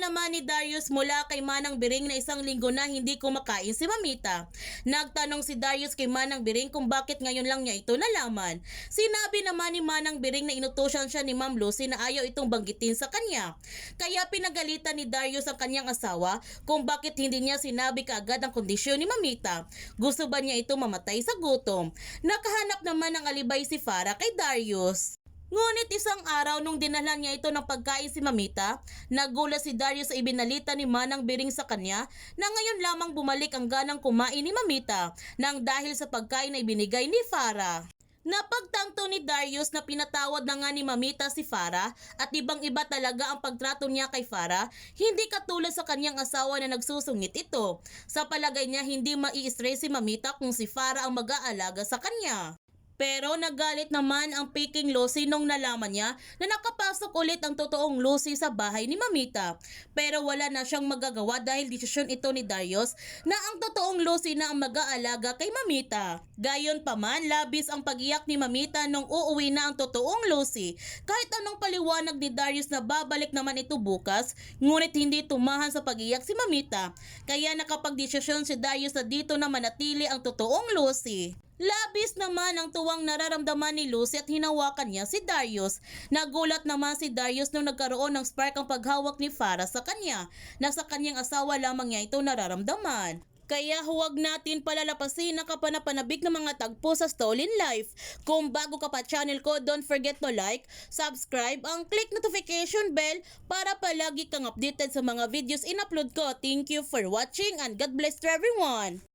naman ni Darius mula kay Manang Biring na isang linggo na hindi kumakain si Mamita. Nagtanong si Darius kay Manang Biring kung bakit ngayon lang niya ito nalaman. Sinabi naman ni Manang Biring na inutusan siya ni Ma'am Lucy na ayaw itong banggitin sa kanya. Kaya pinagalitan ni Darius ang kanyang asawa kung bakit hindi niya sinabi kaagad ang kondisyon ni Mamita. Gusto ba niya ito mamatay sa gutom? Nakahanap naman ng alibay si Farah kay Darius. Ngunit isang araw nung dinala niya ito ng pagkain si Mamita, nagulat si Darius sa ibinalita ni Manang Biring sa kanya na ngayon lamang bumalik ang ganang kumain ni Mamita nang dahil sa pagkain na ibinigay ni Farah. Napagtanto ni Darius na pinatawad na nga ni Mamita si Farah at ibang iba talaga ang pagtrato niya kay Farah, hindi katulad sa kanyang asawa na nagsusungit ito. Sa palagay niya hindi mai-stress si Mamita kung si Farah ang mag-aalaga sa kanya. Pero nagalit naman ang Peking Lucy nung nalaman niya na nakapasok ulit ang totoong Lucy sa bahay ni Mamita. Pero wala na siyang magagawa dahil desisyon ito ni Darius na ang totoong Lucy na ang mag-aalaga kay Mamita. Gayon pa man, labis ang pagiyak ni Mamita nung uuwi na ang totoong Lucy. Kahit anong paliwanag ni Darius na babalik naman ito bukas, ngunit hindi tumahan sa pagiyak si Mamita. Kaya nakapagdesisyon si Darius na dito na manatili ang totoong Lucy. Labis naman ang tuwang nararamdaman ni Lucy at hinawakan niya si Darius. Nagulat naman si Darius nung nagkaroon ng spark ang paghawak ni Farah sa kanya na sa kanyang asawa lamang niya ito nararamdaman. Kaya huwag natin palalapasin ang kapanapanabik ng mga tagpo sa Stolen Life. Kung bago ka pa channel ko, don't forget to like, subscribe, ang click notification bell para palagi kang updated sa mga videos in-upload ko. Thank you for watching and God bless to everyone!